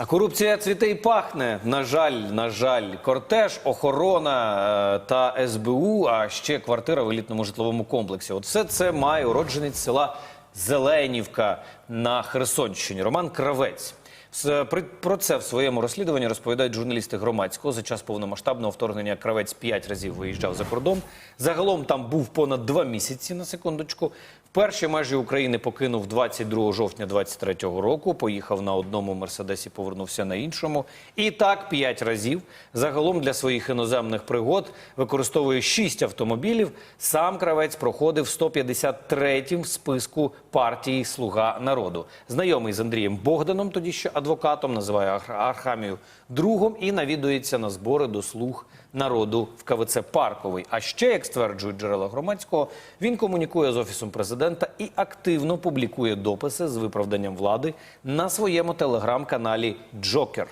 А корупція цвіте і пахне. На жаль, на жаль, кортеж, охорона е, та СБУ, а ще квартира в елітному житловому комплексі. От все це має уродженець села Зеленівка на Херсонщині. Роман Кравець. С- Про це в своєму розслідуванні розповідають журналісти громадського. За час повномасштабного вторгнення Кравець п'ять разів виїжджав за кордон. Загалом там був понад два місяці на секундочку. Вперше межі України покинув 22 жовтня 23 року. Поїхав на одному мерседесі, повернувся на іншому. І так п'ять разів. Загалом для своїх іноземних пригод використовує шість автомобілів. Сам кравець проходив 153-м в списку партії Слуга народу. Знайомий з Андрієм Богданом, тоді ще адвокатом, називає Архамію другом і навідується на збори до слуг народу в КВЦ Парковий. А ще, як стверджують джерела громадського, він комунікує з офісом президента і активно публікує дописи з виправданням влади на своєму телеграм-каналі Джокер.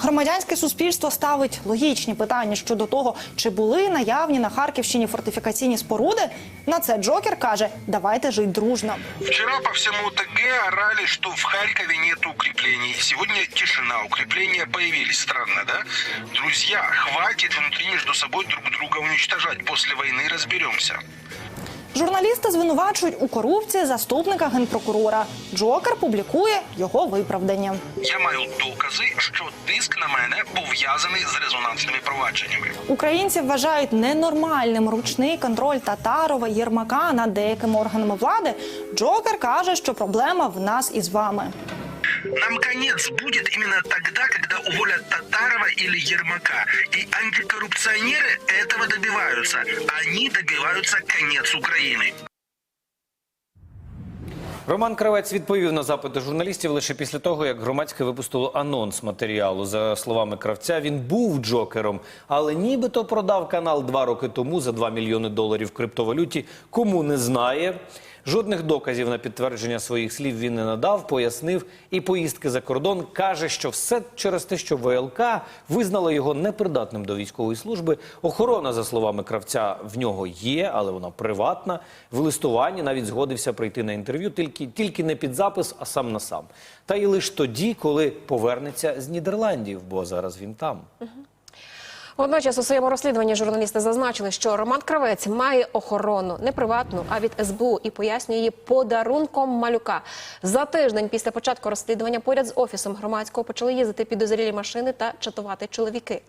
Громадянське суспільство ставить логічні питання щодо того, чи були наявні на Харківщині фортифікаційні споруди. На це Джокер каже: давайте жити дружно. Вчера по всему ОТГ орали, что в Харькове нет укреплений. Сегодня тишина, укрепления появились. Странно, да? Друзья, хватит внутри между собой друг друга уничтожать. После войны разберемся. Журналісти звинувачують у корупції заступника генпрокурора. Джокер публікує його виправдання. Я маю докази, що тиск на мене пов'язаний з резонансними провадженнями. Українці вважають ненормальним ручний контроль Татарова Єрмака над деякими органами влади. Джокер каже, що проблема в нас із вами. Нам конец будет именно тогда, когда уволят Татарова или Ермака. И антикоррупционеры этого добиваются. Они добиваются конец Украины. Роман Кравець відповів на запити журналістів лише після того, як громадське випустило анонс матеріалу. За словами кравця, він був джокером, але нібито продав канал два роки тому за 2 мільйони доларів в криптовалюті. Кому не знає. Жодних доказів на підтвердження своїх слів він не надав, пояснив і поїздки за кордон каже, що все через те, що ВЛК визнала його непридатним до військової служби. Охорона, за словами кравця, в нього є, але вона приватна. В листуванні навіть згодився прийти на інтерв'ю, тільки, тільки не під запис, а сам на сам. Та й лише тоді, коли повернеться з Нідерландів, бо зараз він там. Водночас у своєму розслідуванні журналісти зазначили, що Роман Кравець має охорону не приватну, а від СБУ і пояснює її подарунком малюка. За тиждень після початку розслідування поряд з офісом громадського почали їздити підозрілі машини та чатувати чоловіки.